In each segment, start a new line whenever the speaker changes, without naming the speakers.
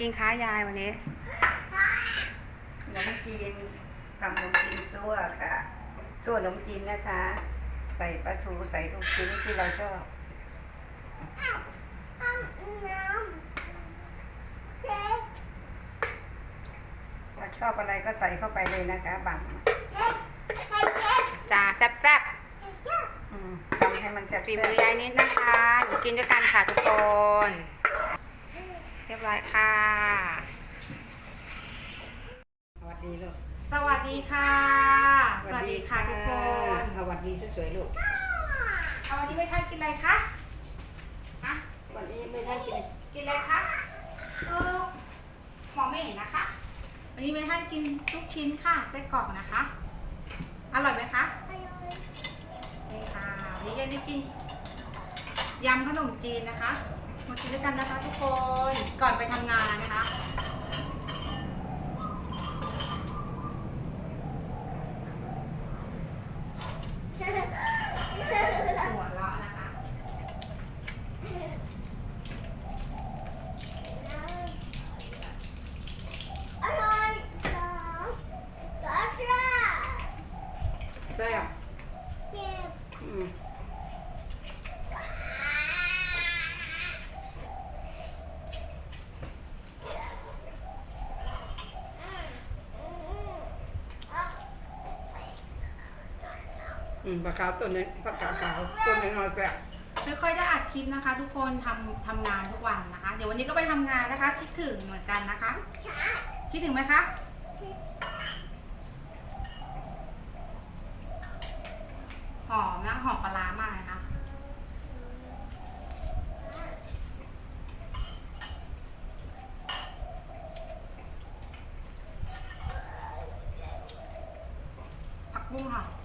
กินค้ายายวันนี้
ขนมจีนทำขนมจีนซั่วค่ะซั่วขนมจีนนะคะ ใส่ปลาทูใส่ลูกชิ้นที่เราชอบเราชอบอะไรก็ใส่เข้าไปเลยนะคะบัง
จ้าแซ่บ
อืมทำให้มันแซ่บ
ๆฝีมือยายนิดนะคะหนูกินด้วยกันค่ะทุกคน เรียบร้อยค่ะ
สวัสดีลูก
สวัส ดีค่ะ สวัสดีค่ะทุกคน
สวัสดีสวยๆลูก
เอาวันนี้ไม่ทานกินอะไรคะอะ
วันนี้ไม่ได้กิน
กินอะไรคะเออมองไม่เห็นนะคะ วันนี้ไม่ท่านกินลูกชิ้นค่ะไส้กรอกนะคะ อร่อยไหมคะนี่ค่ะวันนี้ยายได้กินยำขนมจีนนะคะมากินด้วยกันนะคะทุกคน ก่อนไปทำงานนะคะ หัวเราะนะคะ
แซ่บอืม อืมปลาขาวตัวนี้ปลาขาวขาวตัวนี้นอนแซ่บ
ไม่ค่อยได้อัดคลิปนะคะ ทุกคนทำทำงานทุกวันนะคะ เดี๋ยววันนี้ก็ไปทำงานนะคะ คิดถึงเหมือนกันนะคะ คิดถึงไหมคะ หอมนะหอมปลาร้ามากเลยนะคะผักบุ้งค่ะ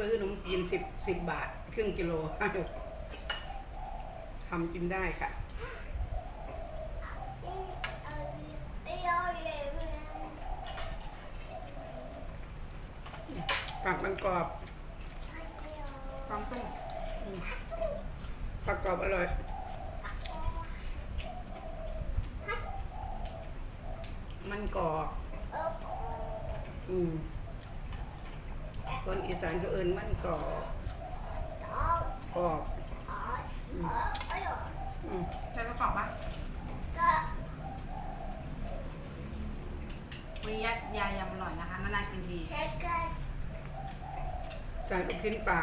ซื้อขนมจีนสิบสิบบาท ครึ่งกิโลทำกินได้ค่ะผักมันกรอบ
ความตุ้ง
ผักกรอบอร่อยมันกรอบอืม คนอีสานก็เอินมันกรอบกรอบอืมอืม
ใช้ประกอบปะวันนี้ยายายำอร่อยนะคะนานๆกินที
ใส่ลูกชิ้นปลา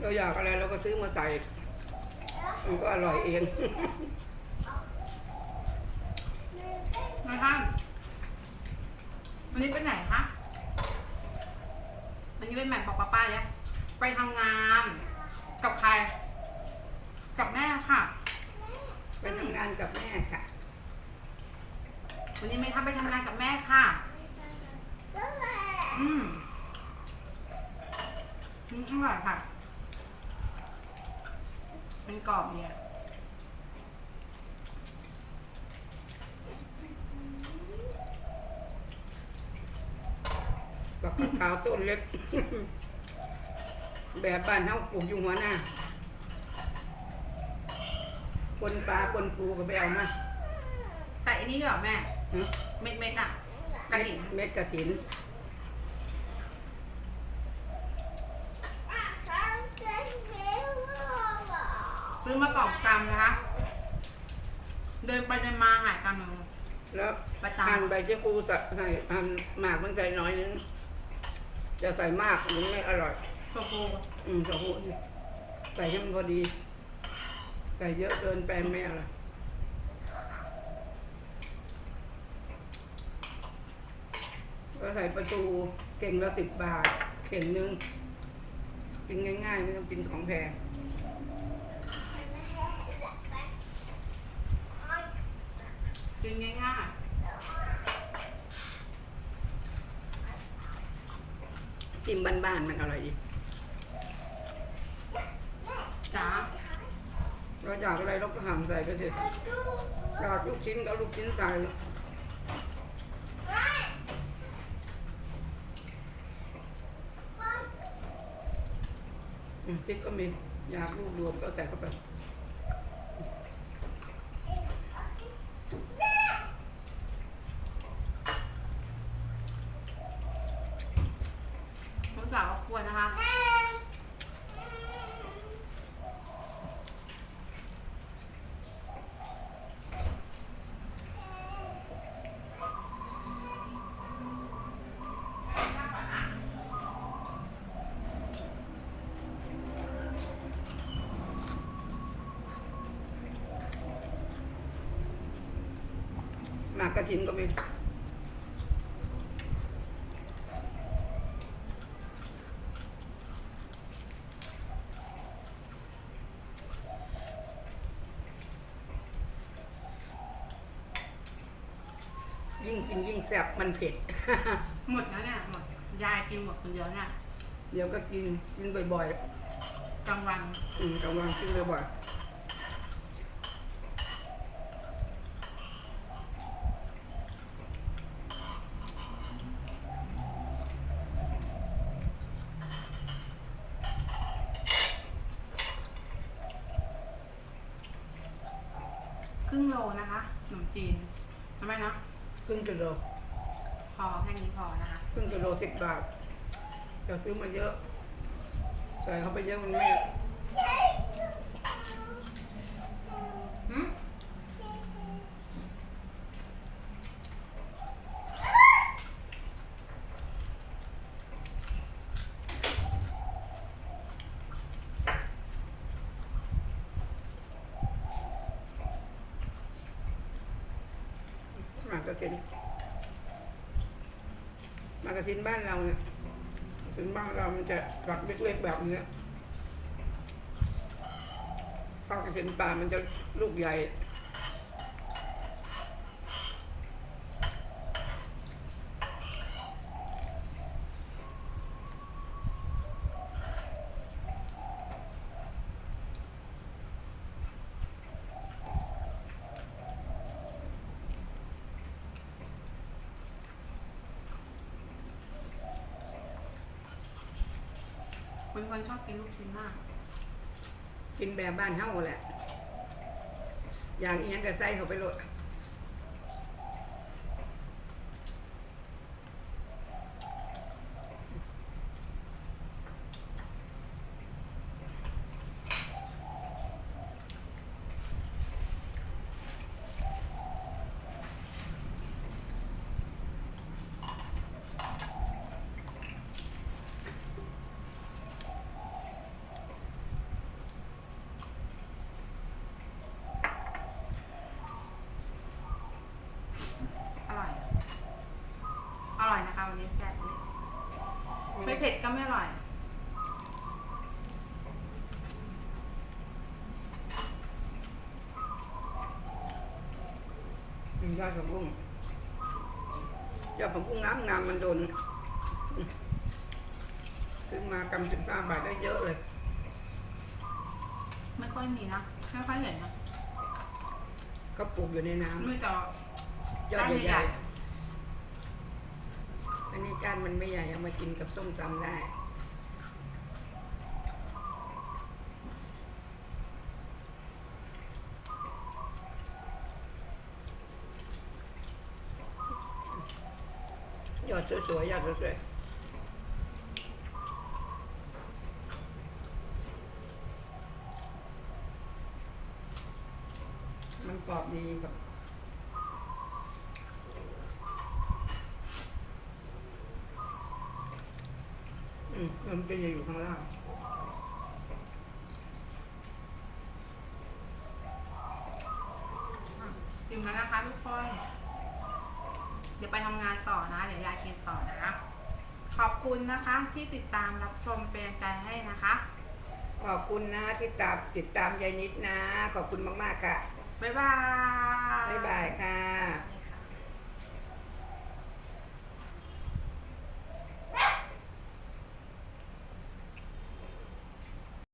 เราอยากอะไรเราก็ซื้อมาใส่มันก็อร่อยเอง
มาท่านวันนี้ไปไหนคะวันนี้เป็นแหม่มบอกป้าป้าเนี่ยไปทำงาน กับใคร กับแม่ค่ะ
ไปทำงานกับแม่ค่ะ
วันนี้ไม่ทำไปทำงานกับแม่ค่ะ อืมอืมอร่อยค่ะเป็นกรอบเนี่ย
กับผัก ขาวต้นเล็ก แบบบ้านเฮาปลูกอยู่หัวหน้าปนปลาปนปูก็ไปเอามา
ใส่อันนี้ด้วยเหรอแม่
หึ
เม็ดเม็ดๆอะกระดิ่ง
เม็ดกระถิน
ซื้อมากล่องกรัมนะคะ เดินไปเดินมาหายกรัมหนึง
แล้ว
ประจำ
หั่นใบเจ้าปูใส่ให้หั่นหมากมันใส่น้อยนึง จะใส่มากมันไม่อร่อย
โซโก้
อืมกระหูนี่ใส่ให้มันพอดี ใส่เยอะเกินไปไม่อร่อยก็ใส่ประตูเก่งละสิบบาท เข่งนึงกินง่ายๆ ไม่ต้องกินของแพง จิ้มบ้านๆมันอร่อยดี
จ้า
รสอยากอะไรเราก็หั่ใส่ไปสิอยากลูกชิ้นก็ลูกชิ้นใส่พริกก็มีอยากลูกรวมก็ใส่เข้าไป หมากกระถินก็มียิ่งกินยิ่งแซ่บมันเผ็ด
หมดแล้วเนี่ยหมดยายกินหมดคนเดียวเนี่ย
เดี๋ยวก็กินกินบ่อยๆ
กลางวัน
อืมกลางวันกินบ่อย
ค รึ่งโลนะคะขนมจีนทำไมนะ
ๆครึ่งกิโล
พอแค่นี้พอนะคะ
ครึ่งกิโลสิบบาทจะซื้อมาเยอะใส่เข้าไปเยอะมันไม่
หืมา
กกระถินมากระถินบ้านเราเนี่ยถึงบ้านเรามันจะฝักเล็กๆแบบเนี้ยข้าวกระถินป่ามันจะลูกใหญ่
เป็นคนชอบกินลูกชิ้นมาก
กินแบบบ้านเฮ้าแหละ อย่างอีหยังก็ใส่เข้าไปโลด
อร่อย อร่อย นะคะวันนี้แซ่บเลยไม่เผ็ดก็ไม่อร่อย
อืมยอดผักบุ้งยอดผักบุ้งงามงามมันโดนอืมซื้อมากำสิบห้าบาทได้เยอะเลย
ไม่ค่อยมีนะไม่ค่อยเห็นนะ
ก็ปลูกอยู่ในน้ำ
มือต่อย
อด
ก้าน
ให
ใหญ่
ญ่ๆ อันนี้ก้านมันไม่ใหญ่เอามากินกับส้มตำได้ยอดสวยๆยอดสวยๆมันกรอบดีกับ อื มมันเป็นอยู่ข้างล่าง
อิ่มแล้วนะคะทุกคน เดี๋ยวไปทำงานต่อนะ เดี๋ยวยายกินต่อนะ ขอบคุณนะคะที่ติดตามรับชมเป็นกำลังใจให้นะคะ
ขอบคุณนะที่ตามติดตามยายนิดนะ ขอบคุณมาก ๆ ค่ะ
บ๊ายบาย
บ๊ายบายค่ะ